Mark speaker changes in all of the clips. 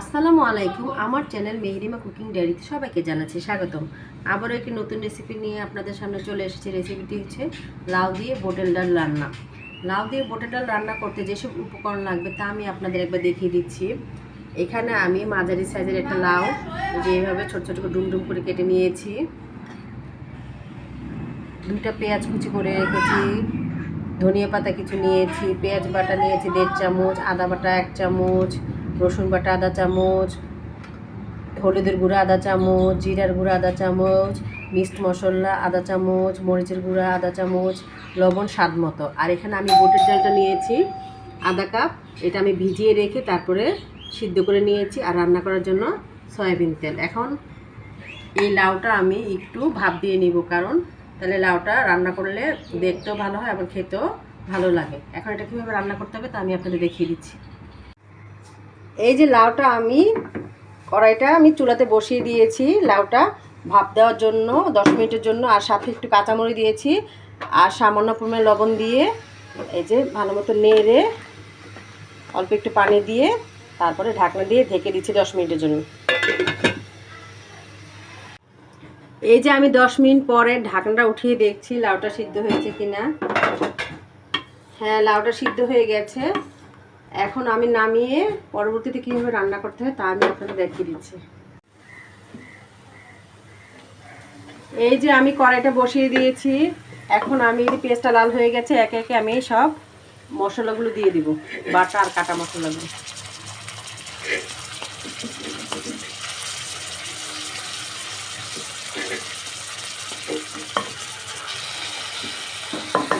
Speaker 1: আসসালামু আলাইকুম, আমার চ্যানেল মেহরিমা কুকিং ডায়েরিতে সবাইকে জানাচ্ছি স্বাগতম। আবারও একটি নতুন রেসিপি নিয়ে আপনাদের সামনে চলে এসেছে। রেসিপিটি হচ্ছে লাউ দিয়ে বোটেল ডাল রান্না। লাউ দিয়ে বোটেল ডাল রান্না করতে যেসব উপকরণ লাগবে তা আমি আপনাদের একবার দেখিয়ে দিচ্ছি। এখানে আমি মাঝারি সাইজের একটা লাউ, যে এইভাবে ছোট ছোট ডুম ডুম করে কেটে নিয়েছি। দুইটা পেঁয়াজ কুচি করে রেখেছি, ধনিয়া পাতা কিছু নিয়েছি, পেঁয়াজ বাটা নিয়েছি দেড় চামচ, আদা বাটা এক চামচ রসুন বাটা আধা চামচ, হলুদের গুঁড়া আধা চামচ, জিরার গুঁড়া আধা চামচ, মিক্সড মশলা আধা চামচ, মরিচের গুঁড়া আধা চামচ, লবণ স্বাদ মতো। আর এখানে আমি বুটের ডালটা নিয়েছি, আধা কাপ। এটা আমি ভিজিয়ে রেখে তারপরে সিদ্ধ করে নিয়েছি আর রান্না করার জন্য সয়াবিন তেল। এখন এই লাউটা আমি একটু ভাপ দিয়ে নিব কারণ তাহলে লাউটা রান্না করলে দেখতেও ভালো হয় এবং খেতেও ভালো লাগে। এখন এটা কীভাবে রান্না করতে হবে তা আমি আপনাদের দেখিয়ে দিচ্ছি। এই যে লাউটা আমি, কড়াইটা আমি চুলাতে বসিয়ে দিয়েছি লাউটা ভাপ দেওয়ার জন্য, দশ মিনিটের জন্য, আর সাথে একটু কাঁচামরি দিয়েছি, আর সামান্য পরিমাণে লবণ দিয়ে এই যে ভালো মতো নেড়ে অল্প একটু পানি দিয়ে তারপরে ঢাকনা দিয়ে ঢেকে দিচ্ছি দশ মিনিটের জন্য। এই যে আমি দশ মিনিট পরে ঢাকনাটা উঠিয়ে দেখছি লাউটা সিদ্ধ হয়েছে কিনা। হ্যাঁ লাউটা সিদ্ধ হয়ে গেছে। এখন আমি নামিয়ে পরবর্তীতে কীভাবে রান্না করতে হয় তা আমি আপনাদের দেখিয়ে দিচ্ছি। এই যে আমি কড়াইটা বসিয়ে দিয়েছি, এখন আমি পেঁয়াজটা লাল হয়ে গেছে, একে একে আমি সব মশলাগুলো দিয়ে দিব, বাটা আর কাটা মশলাগুলো।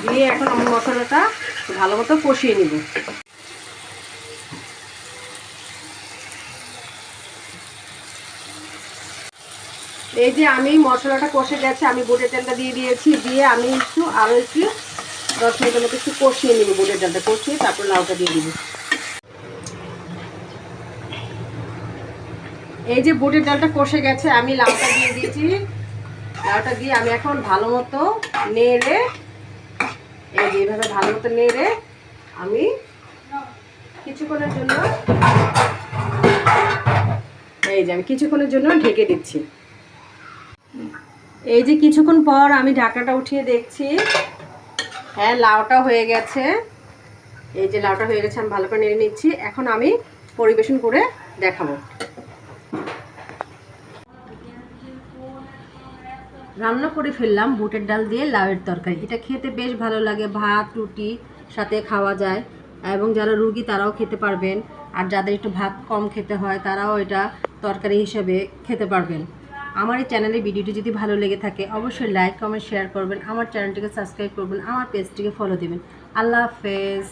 Speaker 1: দিয়ে এখন আমি মশলাটা ভালো মতো কষিয়ে নিব। এই যে আমি মশলাটা কষে গেছে, আমি বুটের ডালটা দিয়ে দিয়েছি, দিয়ে আমি একটু আরও একটু দশ মিনিটের মতো একটু কষিয়ে নিব বুটের ডালটা কষিয়ে তারপর লাউটা দিয়ে দিব। এই যে বুটের ডালটা কষে গেছে, আমি লাউটা দিয়ে দিয়েছি। লাউটা দিয়ে আমি এখন ভালো মতো নেড়ে, এই যে এইভাবে ভালো মতো নেড়ে আমি কিছুক্ষণের জন্য, এই যে আমি কিছুক্ষণের জন্য ঢেকে দিচ্ছি। এই যে কিছুক্ষণ পর আমি ঢাকাটা উঠিয়ে দেখছি। হ্যাঁ লাউটা হয়ে গেছে। এই যে লাউটা হয়ে গেছে, আমি ভালো করে নেড়ে নিচ্ছি। এখন আমি পরিবেশন করে দেখাবো। রান্না করে ফেললাম বুটের ডাল দিয়ে লাউয়ের তরকারি। এটা খেতে বেশ ভালো লাগে, ভাত, রুটি সাথে খাওয়া যায়। এবং যারা রুগী, তারাও খেতে পারবেন। আর যাদের একটু ভাত কম খেতে হয়, তারাও এটা তরকারি হিসেবে খেতে পারবেন। আমার এই চ্যানেলের ভিডিওটি যদি ভালো লেগে থাকে, অবশ্যই লাইক কমেন্ট শেয়ার করবেন, আমার চ্যানেলটিকে সাবস্ক্রাইব করবেন, আমার পেজটিকে ফলো দেবেন। আল্লাহ হাফেজ।